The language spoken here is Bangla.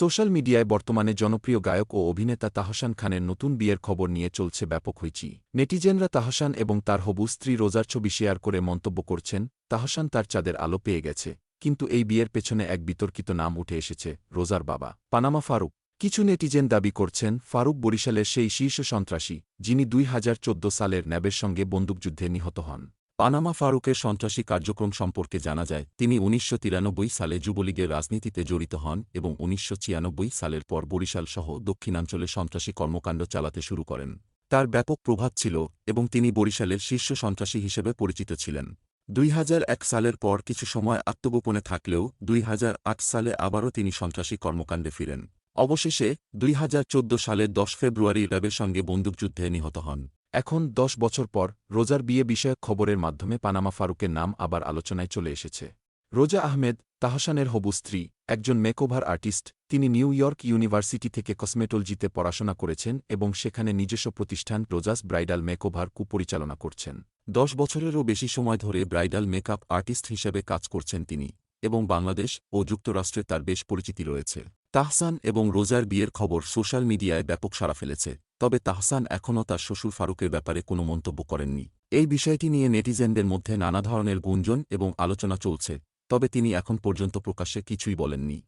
সোশ্যাল মিডিয়ায় বর্তমানে জনপ্রিয় গায়ক ও অভিনেতা তাহসান খানের নতুন বিয়ের খবর নিয়ে চলছে ব্যাপক হইচি নেটিজেনরা তাহসান এবং তার হবু স্ত্রী রোজার ছবি শেয়ার করে মন্তব্য করছেন, তাহসান তার চাঁদের আলো পেয়ে গেছে, কিন্তু এই বিয়ের পেছনে এক বিতর্কিত নাম উঠে এসেছে, রোজার বাবা, পানামা ফারুক। কিছু নেটিজেন দাবি করছেন, ফারুক বরিশালের সেই শীর্ষ সন্ত্রাসী, যিনি দুই হাজার চোদ্দ সালের ন্যাবের সঙ্গে বন্দুকযুদ্ধে নিহত হন। পানামা ফারুকের সন্ত্রাসী কার্যক্রম সম্পর্কে জানা যায়, তিনি উনিশশো তিরানব্বই সালে যুবলীগের রাজনীতিতে জড়িত হন এবং উনিশশো ছিয়ানব্বই সালের পর বরিশাল সহ দক্ষিণাঞ্চলে সন্ত্রাসী কর্মকাণ্ড চালাতে শুরু করেন। তার ব্যাপক প্রভাব ছিল এবং তিনি বরিশালের শীর্ষ সন্ত্রাসী হিসেবে পরিচিত ছিলেন। দুই হাজার এক সালের পর কিছু সময় আত্মগোপনে থাকলেও দুই হাজার আট সালে আবারও তিনি সন্ত্রাসী কর্মকাণ্ডে ফিরেন। অবশেষে দুই সালের দশ ফেব্রুয়ারি র্যাবের সঙ্গে বন্দুকযুদ্ধে নিহত হন। এখন দশ বছর পর রোজার বিয়ে বিষয়ক খবরের মাধ্যমে পানামা ফারুকের নাম আবার আলোচনায় চলে এসেছে। রোজা আহমেদ তাহসানের হবু স্ত্রী, একজন মেকওভার আর্টিস্ট, তিনি নিউ ইয়র্ক ইউনিভার্সিটি থেকে কসমেটোলজিতে পড়াশোনা করেছেন এবং সেখানে নিজস্ব প্রতিষ্ঠান রোজাস ব্রাইডাল মেকওভার কুপরিচালনা করছেন। দশ বছরেরও বেশি সময় ধরে ব্রাইডাল মেকআপ আর্টিস্ট হিসেবে কাজ করছেন তিনি এবং বাংলাদেশ ও যুক্তরাষ্ট্রে তার বেশ পরিচিতি রয়েছে। তাহসান এবং রোজার বিয়ের খবর সোশ্যাল মিডিয়ায় ব্যাপক সাড়া ফেলেছে, তবে তাহসান এখনও তার শ্বশুর ফারুকের ব্যাপারে কোনো মন্তব্য করেননি। এই বিষয়টি নিয়ে নেটিজেনদের মধ্যে নানা ধরনের গুঞ্জন এবং আলোচনা চলছে, তবে তিনি এখন পর্যন্ত প্রকাশ্যে কিছুই বলেননি।